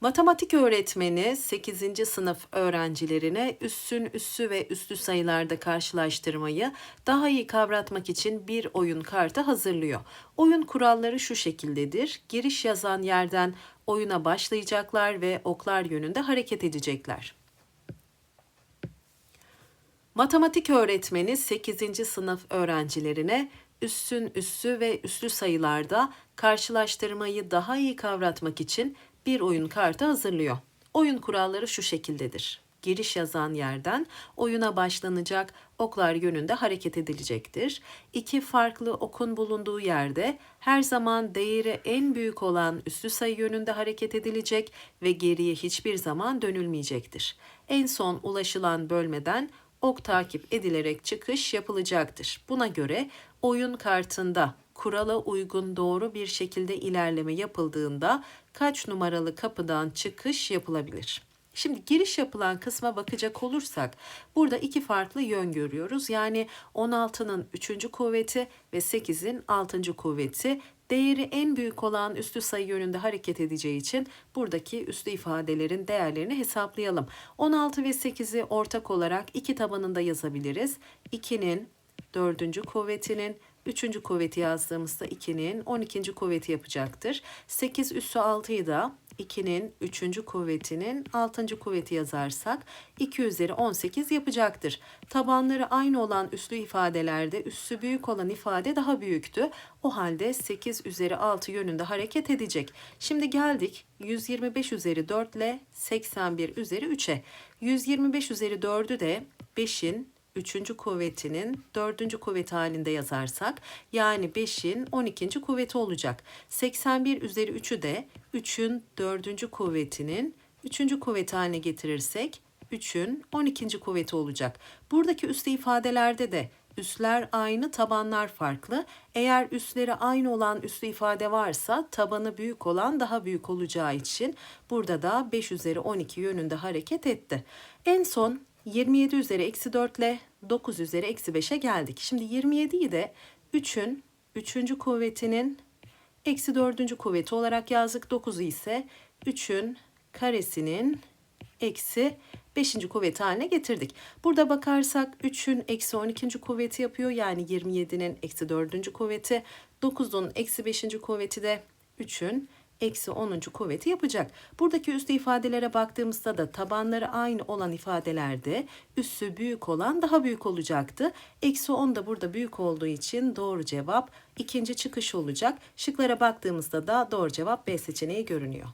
Matematik öğretmeni 8. sınıf öğrencilerine üssün üssü ve üslü sayılarda karşılaştırmayı daha iyi kavratmak için bir oyun kartı hazırlıyor. Oyun kuralları şu şekildedir. Giriş yazan yerden oyuna başlayacaklar ve oklar yönünde hareket edecekler. Matematik öğretmeni 8. sınıf öğrencilerine üssün üssü ve üslü sayılarda karşılaştırmayı daha iyi kavratmak için bir oyun kartı hazırlıyor. Oyun kuralları şu şekildedir. Giriş yazan yerden oyuna başlanacak oklar yönünde hareket edilecektir. İki farklı okun bulunduğu yerde her zaman değeri en büyük olan üslü sayı yönünde hareket edilecek ve geriye hiçbir zaman dönülmeyecektir. En son ulaşılan bölmeden ok takip edilerek çıkış yapılacaktır. Buna göre oyun kartında kurala uygun doğru bir şekilde ilerleme yapıldığında kaç numaralı kapıdan çıkış yapılabilir? Şimdi giriş yapılan kısma bakacak olursak burada iki farklı yön görüyoruz. Yani 16'nın 3. kuvveti ve 8'in 6. kuvveti değeri en büyük olan üslü sayı yönünde hareket edeceği için buradaki üslü ifadelerin değerlerini hesaplayalım. 16 ve 8'i ortak olarak iki tabanında yazabiliriz. 2'nin 4. kuvvetinin 3. kuvveti yazdığımızda 2'nin 12. kuvveti yapacaktır. 8 üssü 6'yı da 2'nin 3. kuvvetinin 6. kuvveti yazarsak 2 üzeri 18 yapacaktır. Tabanları aynı olan üslü ifadelerde üssü büyük olan ifade daha büyüktü. O halde 8 üzeri 6 yönünde hareket edecek. Şimdi geldik 125 üzeri 4 ile 81 üzeri 3'e. 125 üzeri 4'ü de 5'in üçüncü kuvvetinin dördüncü kuvveti halinde yazarsak yani 5'in 12. kuvveti olacak. 81 üzeri 3'ü de 3'ün dördüncü kuvvetinin üçüncü kuvveti haline getirirsek 3'ün 12. kuvveti olacak. Buradaki üslü ifadelerde de üsler aynı, tabanlar farklı. Eğer üsleri aynı olan üslü ifade varsa tabanı büyük olan daha büyük olacağı için burada da 5 üzeri 12 yönünde hareket etti. En son 27 üzeri eksi 4 ile 9 üzeri eksi 5'e geldik. Şimdi 27'yi de 3'ün 3. kuvvetinin eksi 4. kuvveti olarak yazdık. 9'u ise 3'ün karesinin eksi 5. kuvveti haline getirdik. Burada bakarsak 3'ün eksi 12. kuvveti yapıyor. Yani 27'nin eksi 4. kuvveti. 9'un eksi 5. kuvveti de 3'ün eksi 10. kuvveti yapacak. Buradaki üstü ifadelere baktığımızda da tabanları aynı olan ifadelerde üssü büyük olan daha büyük olacaktı. Eksi 10 da burada büyük olduğu için doğru cevap ikinci çıkış olacak. Şıklara baktığımızda da doğru cevap B seçeneği görünüyor.